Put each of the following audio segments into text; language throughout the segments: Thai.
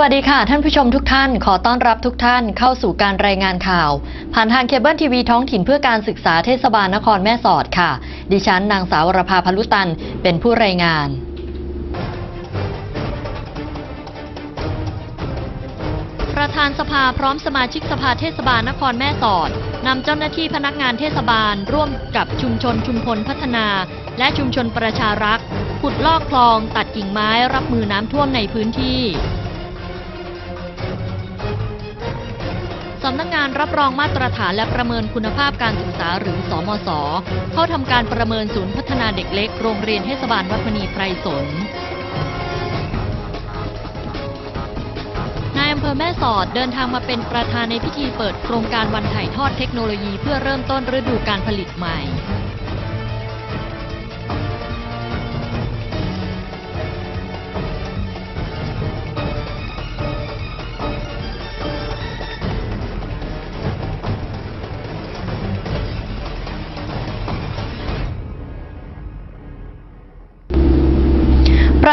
วัสดีค่ะ ท่านผู้ชมทุกท่าน ขอต้อนรับทุกท่านเข้าสู่การรายงานข่าว ผ่านทางเคเบิลทีวีท้องถิ่นเพื่อการศึกษาเทศบาลนครแม่สอดค่ะ ดิฉันนางสาวรภาพลุตันเป็นผู้รายงานประธานสภาพร้อมสมาชิกสภาเทศบาลนครแม่สอดนำเจ้าหน้าที่พนักงานเทศบาล ร่วมกับชุมชนชุมพลพัฒนา และชุมชนประชารักษ์ขุดลอกคลอง ตัดกิ่งไม้รับมือน้ำท่วมในพื้นที่ สำนักงานรับรองมาตรฐานและประเมินคุณภาพการศึกษาหรือสอมศเข้าทำการประเมินศูนย์พัฒนาเด็กเล็กโรงเรียนเทศบาลวัดมณีไพรสนนายอำเภอแม่สอดเดินทางมาเป็นประธานในพิธีเปิดโครงการวันถ่ายทอดเทคโนโลยีเพื่อเริ่มต้นฤดูการผลิตใหม่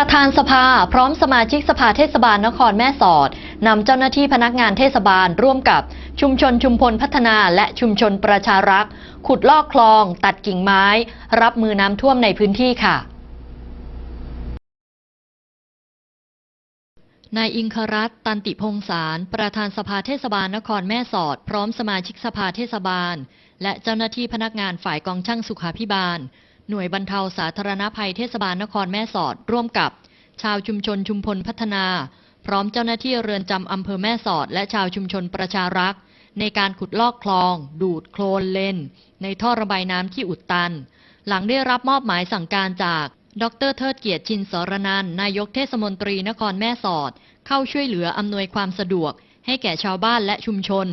ประธานสภาพร้อมสมาชิกสภาเทศบาลนครแม่สอดนำเจ้าหน้าที่พนักงานเทศบาลร่วมกับชุมชนชุมพลพัฒนาและชุมชนประชารักษ์ ขุดลอกคลอง ตัดกิ่งไม้ รับมือน้ำท่วมในพื้นที่ค่ะนายอิงครัตตันติพงสาร ประธานสภาเทศบาลนครแม่สอด พร้อมสมาชิกสภาเทศบาล และเจ้าหน้าที่พนักงานฝ่ายกองช่างสุขาพิบาล หน่วยบรรเทาสาธารณภัยเทศบาลนครแม่สอด ร่วมกับ ชาวชุมชนชุมพลพัฒนา พร้อมเจ้าหน้าที่เรือนจำอำเภอแม่สอด และชาวชุมชนประชารักษ์ในการขุดลอกคลอง ดูดโคลนเลน ในท่อระบายน้ำที่อุดตัน หลังได้รับมอบหมายสั่งการจาก ดรเทิดเกียรติชินสรนันนายกเทศมนตรีนครแม่สอด เข้าช่วยเหลืออำนวยความสะดวก ให้แก่ชาวบ้านและชุมชน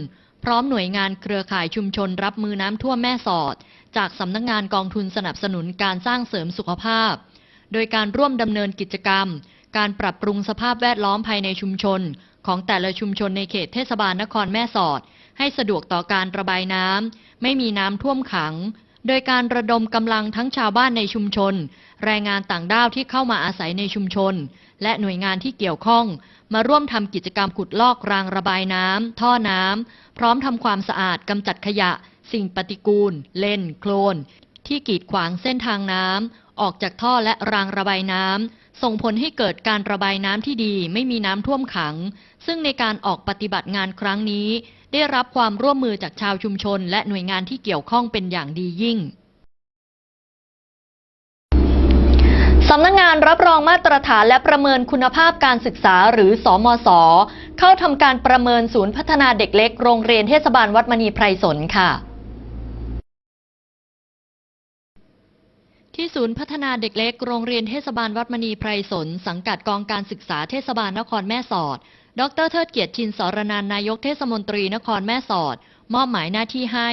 พร้อมหน่วยงานเครือข่ายชุมชนรับมือน้ำท่วมแม่สอด จากสำนักงานกองทุนสนับสนุนการสร้างเสริมสุขภาพ โดยการร่วมดำเนินกิจกรรม การปรับปรุงสภาพแวดล้อมภายในชุมชน ของแต่ละชุมชนในเขตเทศบาลนครแม่สอด ให้สะดวกต่อการระบายน้ำไม่มีน้ำท่วมขัง โดยการระดมกำลังทั้งชาวบ้านในชุมชน แรงงานต่างด้าวที่เข้ามาอาศัยในชุมชน และหน่วยงานที่เกี่ยวข้อง มาร่วมทำกิจกรรมขุดลอกรางระบายน้ำท่อน้ำพร้อมทำความสะอาดกำจัดขยะ สิ่งปฏิกูล เล่นโคลน ที่กีดขวางเส้นทางน้ำออกจากท่อและรางระบายน้ำส่งผลให้เกิดการระบายน้ำที่ดีไม่มีน้ำท่วมขัง ซึ่งในการออกปฏิบัติงานครั้งนี้ ได้รับความร่วมมือจากชาวชุมชน และหน่วยงานที่เกี่ยวข้องเป็นอย่างดียิ่งสำนักงานรับรองมาตรฐานและประเมินคุณภาพการศึกษาหรือสอมศ เข้าทำการประเมินศูนย์พัฒนาเด็กเล็กโรงเรียนเทศบาลวัดมณีไพรสนค่ะ ที่ศูนย์พัฒนาเด็กเล็กโรงเรียนเทศบาลวัดมณีไพรสน สังกัดกองการศึกษาเทศบาลนครแม่สอด ดรเทิดเกียรติชินสรนันนายกเทศมนตรีนครแม่สอด มอบหมายหน้าที่ให้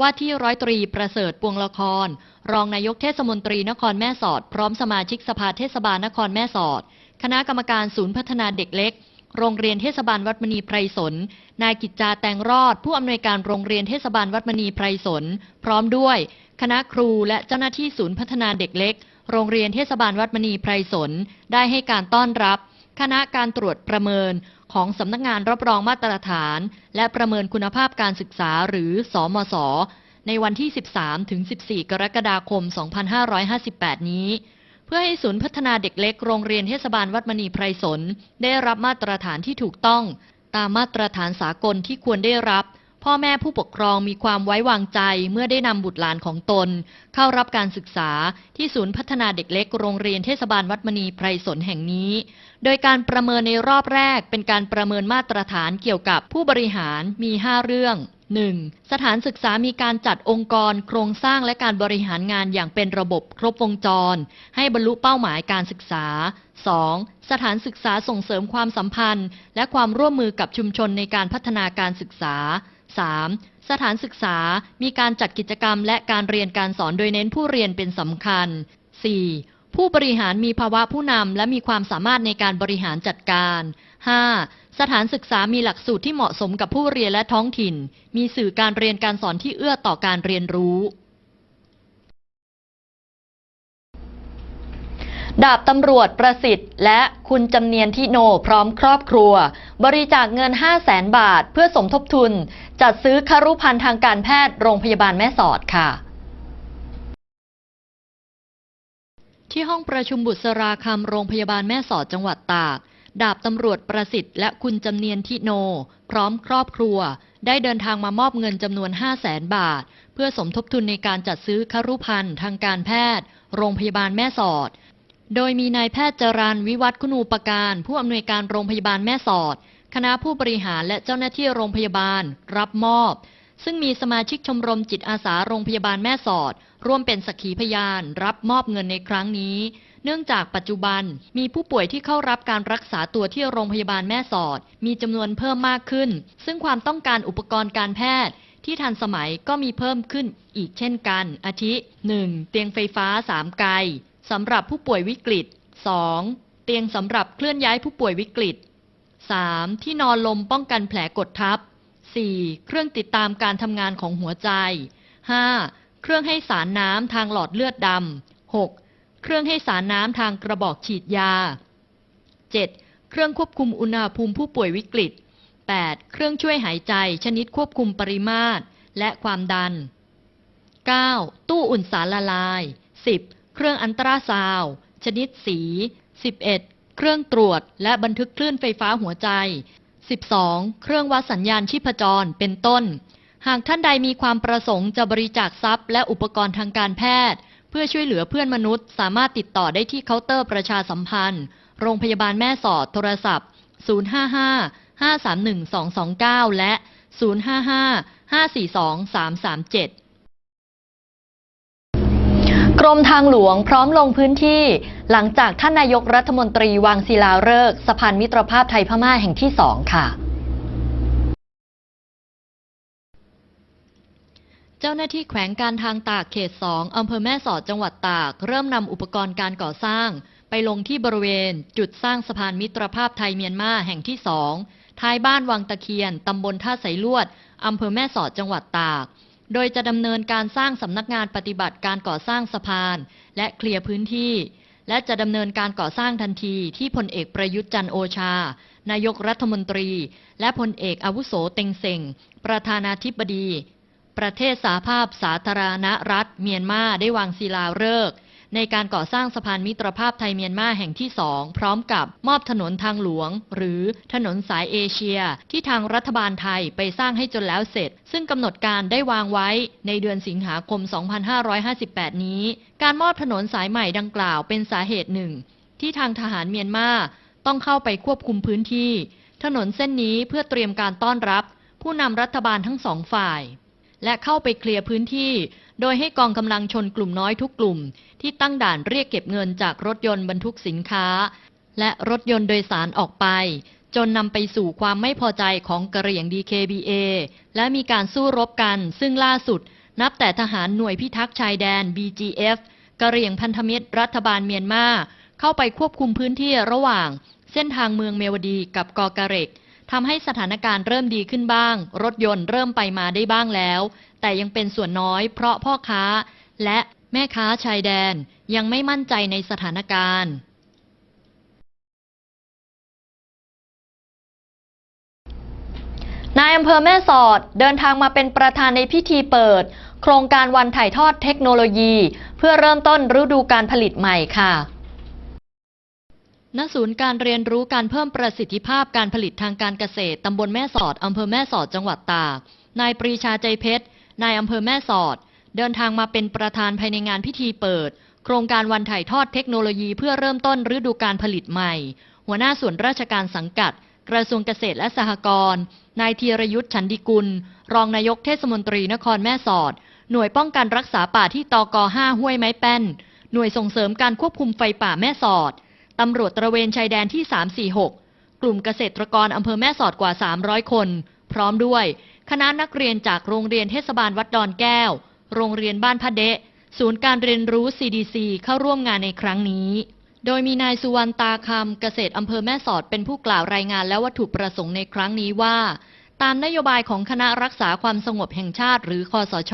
ว่าที่ร้อยตรีประเสริฐปวงละคร รองนายกเทศมนตรีนครแม่สอด พร้อมสมาชิกสภาเทศบาลนครแม่สอด คณะกรรมการศูนย์พัฒนาเด็กเล็ก โรงเรียนเทศบาลวัดมณีไพรสน นายกิจจาแตงรอด ผู้อำนวยการโรงเรียนเทศบาลวัดมณีไพรสน พร้อมด้วยคณะครูและเจ้าหน้าที่ศูนย์พัฒนาเด็กเล็ก โรงเรียนเทศบาลวัดมณีไพรสน ได้ให้การต้อนรับ คณะการตรวจประเมินของสำนักงานรับรองมาตรฐาน และประเมินคุณภาพการศึกษาหรือสอมศในวันที่ 13 ถึง 14 กรกฎาคม 2558 นี้ เพื่อให้ศูนย์พัฒนาเด็กเล็กโรงเรียนเทศบาลวัดมณีไพรสน ได้รับมาตรฐานที่ถูกต้อง ตามมาตรฐานสากลที่ควรได้รับ พ่อแม่ผู้ปกครองมีความไว้วางใจเมื่อได้นำบุตรหลานของตน เข้ารับการศึกษาที่ศูนย์พัฒนาเด็กเล็กโรงเรียนเทศบาลวัดมณีไพรสนแห่งนี้ โดยการประเมินในรอบแรกเป็นการประเมินมาตรฐานเกี่ยวกับผู้บริหารมี 5 เรื่อง 1. สถานศึกษามีการจัดองค์กร โครงสร้างและการบริหารงานอย่างเป็นระบบครบวงจร ให้บรรลุเป้าหมายการศึกษา 2. สถานศึกษาส่งเสริมความสัมพันธ์ และความร่วมมือกับชุมชนในการพัฒนาการศึกษา 3. สถานศึกษา มีการจัดกิจกรรมและการเรียนการสอนโดยเน้นผู้เรียนเป็นสำคัญ 4. ผู้บริหารมีภาวะผู้นำและมีความสามารถในการบริหารจัดการ 5. สถานศึกษามีหลักสูตรที่เหมาะสมกับผู้เรียนและท้องถิ่น มีสื่อการเรียนการสอนที่เอื้อต่อการเรียนรู้ ดาบตำรวจประสิทธิ์ และคุณจำเนียนทิโนพร้อมครอบครัว บริจาคเงิน 5 0 0แสนบาท เพื่อสมทบทุน จัดซื้อคารุภัณฑ์ทางการแพทย์โรงพยาบาลแม่สอดค่ะที่ห้องประชุมบุษราคำโรงพยาบาลแม่สอดจังหวัดตาก ดาบตำรวจประสิทธิ์และคุณจำเนียนทิโน พร้อมครอบครัว ได้เดินทางมามอบเงินจำนวน 5 0 0แสนบาท เพื่อสมทบทุนในการจัดซื้อคารุภัณฑ์ทางการแพทย์ โรงพยาบาลแม่สอด โดยมีนายแพทย์จรันวิวัฒคุณูปการ ผู้อำนวยการโรงพยาบาลแม่สอด คณะผู้บริหารและเจ้าหน้าที่โรงพยาบาล รับมอบ ซึ่งมีสมาชิกชมรมจิตอาสาโรงพยาบาลแม่สอด ร่วมเป็นสักขีพยาน รับมอบเงินในครั้งนี้ เนื่องจากปัจจุบันมีผู้ป่วยที่เข้ารับการรักษาตัวที่โรงพยาบาลแม่สอด มีจำนวนเพิ่มมากขึ้น ซึ่งความต้องการอุปกรณ์การแพทย์ที่ทันสมัยก็มีเพิ่มขึ้นอีกเช่นกัน อาทิ 1. เตียงไฟฟ้า 3 ไกล สำหรับผู้ป่วยวิกฤต 2. เตียงสำหรับเคลื่อนย้ายผู้ป่วยวิกฤต 3. ที่นอนลมป้องกันแผลกดทับ 4. เครื่องติดตามการทำงานของหัวใจ 5. เครื่องให้สารน้ำทางหลอดเลือดดำ 6. เครื่องให้สารน้ำทางกระบอกฉีดยา 7. เครื่องควบคุมอุณหภูมิผู้ป่วยวิกฤต 8. เครื่องช่วยหายใจชนิดควบคุมปริมาตรและความดัน 9. ตู้อุ่นสารละลาย 10. เครื่องอันตราซาวชนิดสี 11. เครื่องตรวจ และบันทึกคลื่นไฟฟ้าหัวใจ 12. เครื่องวัดสัญญาณชีพจรเป็นต้น หากท่านใดมีความประสงค์จะบริจาคทรัพย์ และอุปกรณ์ทางการแพทย์ เพื่อช่วยเหลือเพื่อนมนุษย์ สามารถติดต่อได้ที่เคาน์เตอร์ประชาสัมพันธ์ โรงพยาบาลแม่สอดโทรศัพท์ 055 531 229 และ 055 542 337 กรมทางหลวงพร้อมลงพื้นที่ หลังจากท่านนายกรัฐมนตรีวางศิลาฤกษ์สะพานมิตรภาพไทยพม่าแห่งที่สองค่ะ เจ้าหน้าที่แขวงการทางตากเขต2อำเภอแม่สอดจังหวัดตาก เริ่มนำอุปกรณ์การก่อสร้าง ไปลงที่บริเวณ จุดสร้างสะพานมิตรภาพไทยเมียนมาแห่งที่2ท้ายบ้านวังตะเคียนตำบลท่าไสลวดอำเภอแม่สอดจังหวัดตาก โดยจะดำเนินการสร้างสำนักงานปฏิบัติการก่อสร้างสะพาน และเคลียร์พื้นที่ และจะดำเนินการก่อสร้างทันทีที่พลเอกประยุทธ์จันโอชา นายกรัฐมนตรี และพลเอกอาวุโสเต็งเซ็งประธานาธิบดี ประเทศสาภาพสาธารณรัฐ เมียนมาได้วางศิลาฤกษ์ ในการก่อสร้างสะพานมิตรภาพไทยเมียนมาแห่งที่สองพร้อมกับมอบถนนทางหลวง หรือถนนสายเอเชีย ที่ทางรัฐบาลไทยไปสร้างให้จนแล้วเสร็จ ซึ่งกำหนดการได้วางไว้ในเดือนสิงหาคม 2558 นี้ การมอบถนนสายใหม่ดังกล่าวเป็นสาเหตุหนึ่ง ที่ทางทหารเมียนมาต้องเข้าไปควบคุมพื้นที่ ถนนเส้นนี้เพื่อเตรียมการต้อนรับ ผู้นำรัฐบาลทั้งสองฝ่าย และเข้าไปเคลียร์พื้นที่ โดยให้กองกำลังชนกลุ่มน้อยทุกกลุ่ม ที่ตั้งด่านเรียกเก็บเงินจากรถยนต์บรรทุกสินค้า และรถยนต์โดยสารออกไป จนนำไปสู่ความไม่พอใจของกระเหรี่ยง DKBA และมีการสู้รบกัน ซึ่งล่าสุด นับแต่ทหารหน่วยพิทักษ์ชายแดน BGF กระเหรี่ยงพันธมิตรรัฐบาลเมียนมาเข้าไปควบคุมพื้นที่ระหว่าง เส้นทางเมืองเมวดีกับกอกระเรกทำให้สถานการณ์เริ่มดีขึ้นบ้าง รถยนต์เริ่มไปมาได้บ้างแล้ว แต่ยังเป็นส่วนน้อยเพราะพ่อค้า และแม่ค้าชายแดนยังไม่มั่นใจในสถานการณ์นายอำเภอแม่สอดเดินทางมาเป็นประธานในพิธีเปิด โครงการวันถ่ายทอดเทคโนโลยี เพื่อเริ่มต้นฤดูการผลิตใหม่ค่ะณศูนย์การเรียนรู้การเพิ่มประสิทธิภาพการผลิตทางการเกษตรตำบลแม่สอดอำเภอแม่สอดจังหวัดตาก นายปรีชาใจเพชร นายอำเภอแม่สอด เดินทางมาเป็นประธานภายในงานพิธีเปิด โครงการวันถ่ายทอดเทคโนโลยีเพื่อเริ่มต้นฤดูการผลิตใหม่ หัวหน้าส่วนราชการสังกัด กระทรวงเกษตรและสหกรณ์นายธีรยุทธ์ฉันดิกุล รองนายกเทศมนตรีนครแม่สอด หน่วยป้องกันรักษาป่าที่ตก5ห้วยไม้แป้น หน่วยส่งเสริมการควบคุมไฟป่าแม่สอดตำรวจตระเวนชายแดนที่ 346 กลุ่มเกษตรกรอำเภอแม่สอดกว่า 300 คน พร้อมด้วย คณะนักเรียนจากโรงเรียนเทศบาลวัดดอนแก้ว โรงเรียนบ้านพระเดะ ศูนย์การเรียนรู้ CDC เข้าร่วมงานในครั้งนี้ โดยมีนายสุวรรณตาคำเกษตรอำเภอแม่สอดเป็นผู้กล่าวรายงานและวัตถุประสงค์ในครั้งนี้ว่า ตามนโยบายของคณะรักษาความสงบแห่งชาติหรือคอสช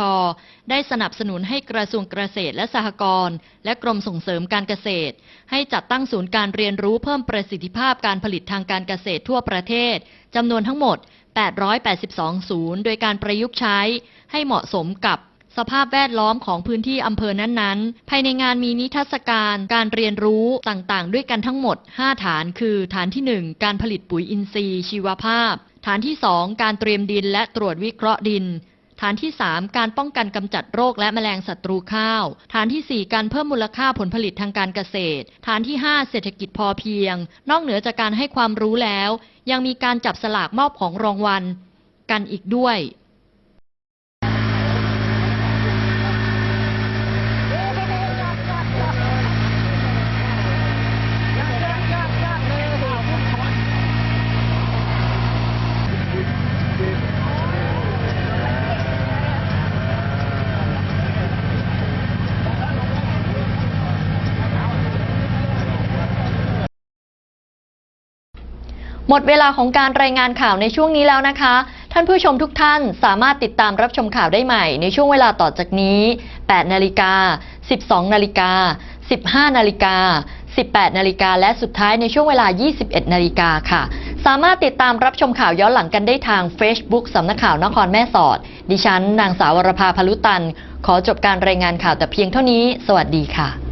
ได้สนับสนุนให้กระทรวงเกษตรและสหกรณ์และกรมส่งเสริมการเกษตร ให้จัดตั้งศูนย์การเรียนรู้เพิ่มประสิทธิภาพการผลิตทางการเกษตรทั่วประเทศจำนวนทั้งหมด 882 ศูนย์ โดยการประยุกต์ใช้ให้เหมาะสมกับสภาพแวดล้อมของพื้นที่อำเภอนั้นๆ ภายในงานมีนิทรรศการการเรียนรู้ต่างๆ ด้วยกันทั้งหมด 5 ฐาน คือ ฐานที่ 1 การผลิตปุ๋ยอินทรีย์ชีวภาพ ฐานที่ 2 การเตรียมดินและตรวจวิเคราะห์ดิน ฐานที่ 3 การป้องกันกำจัดโรคและแมลงศัตรูข้าว ฐานทีสี่ 4 การเพิ่มมูลค่าผลผลิตทางการเกษตร ฐานที่ 5 เศรษฐกิจพอเพียง นอกเหนือจากการให้ความรู้แล้ว ยังมีการจับสลากมอบของรางวัล กันอีกด้วย หมดเวลาของการรายงานข่าวในช่วงนี้แล้วนะคะ ท่านผู้ชมทุกท่านสามารถติดตามรับชมข่าวได้ใหม่ในช่วงเวลาต่อจากนี้ 8 นาฬิกา 12 นาฬิกา 15 นาฬิกา 18 นาฬิกา และสุดท้ายในช่วงเวลา 21 นาฬิกาค่ะ สามารถติดตามรับชมข่าวย้อนหลังกันได้ทาง Facebook สำนักข่าวนครแม่สอด ดิฉัน นางสาววรภาพลุตัน ขอจบการรายงานข่าวแต่เพียงเท่านี้ สวัสดีค่ะ